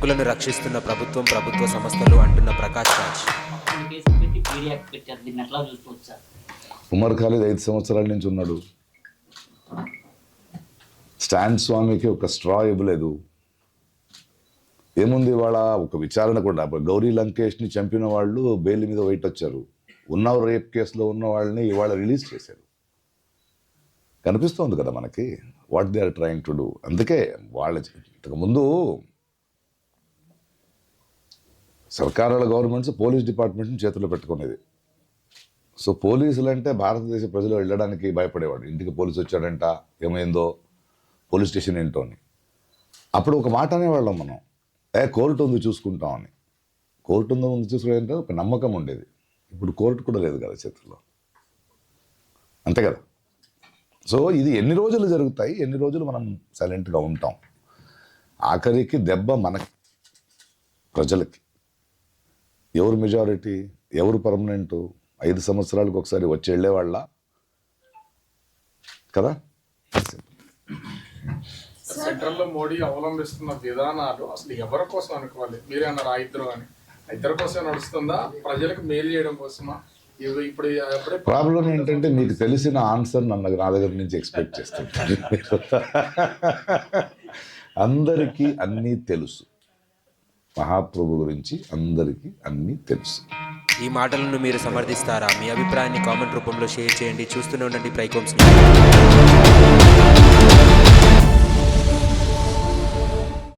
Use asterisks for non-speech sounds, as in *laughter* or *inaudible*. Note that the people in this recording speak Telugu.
హంతకులను రక్షిస్తున్న ప్రభుత్వం ప్రభుత్వ సంస్థలు అంటున్న ప్రకాష్ రాజ్. ఉమర్ ఖాళీద్ ఐదు సంవత్సరాల నుంచి ఉన్నాడు. స్టాన్ స్వామికి ఒక స్ట్రా ఇవ్వలేదు. ఏముంది వాళ్ళ ఒక విచారణ కూడా. గౌరీ లంకేష్ని చంపిన వాళ్ళు బెయిల్ మీద వెయిట్ వచ్చారు. ఉన్న రేప్ కేసులో ఉన్న వాళ్ళని ఇవాళ రిలీజ్ చేశారు. కనిపిస్తోంది కదా మనకి. What they are trying to do. అందుకే వాళ్ళ ఇంతకు ముందు సర్కారాల గవర్నమెంట్స్ పోలీస్ డిపార్ట్మెంట్ని చేతిలో పెట్టుకునేది. సో పోలీసులు అంటే భారతదేశ ప్రజలు వెళ్ళడానికి భయపడేవాడు. ఇంటికి పోలీసు వచ్చాడంట ఏమైందో పోలీస్ స్టేషన్ ఏంటో అని అప్పుడు ఒక మాట అనేవాళ్ళం మనం. ఏ కోర్టు ఉంది చూసుకుంటామని. కోర్టు ఉందో ఉంది చూసుకోవడం ఒక నమ్మకం ఉండేది. ఇప్పుడు కోర్టు కూడా లేదు కదా చేతుల్లో. అంతే కదా? సో ఇది ఎన్ని రోజులు జరుగుతాయి? ఎన్ని రోజులు మనం సైలెంట్గా ఉంటాం? ఆఖరికి దెబ్బ మనకి ప్రజలకి. ఎవరు మెజారిటీ ఎవరు పర్మనెంట్ ఐదు సంవత్సరాలకు ఒకసారి వచ్చి వెళ్ళేవాళ్ళ? కదా? సెంట్రల్లో మోడీ అవలంబిస్తున్న విధానాలు అసలు ఎవరి కోసం అనుకోవాలి? మీరే అన్నారు ఆ ఇద్దరు అని? ఇద్దరి కోసం నడుస్తుందా? ప్రజలకు మేలు చేయడం కోసమా? ఇప్పుడు ప్రాబ్లం ఏంటంటే మీకు తెలిసిన ఆన్సర్ నన్ను నా దగ్గర నుంచి ఎక్స్పెక్ట్ చేస్తుంటారు. *laughs* అందరికీ అన్నీ తెలుసు. మహాప్రభు గురించి అందరికీ అన్నీ తెలుసు. ఈ మాటలను మీరు సమర్థిస్తారా? మీ అభిప్రాయాన్ని కామెంట్ రూపంలో షేర్ చేయండి. చూస్తూనే ఉండండి ప్రైకోమ్స్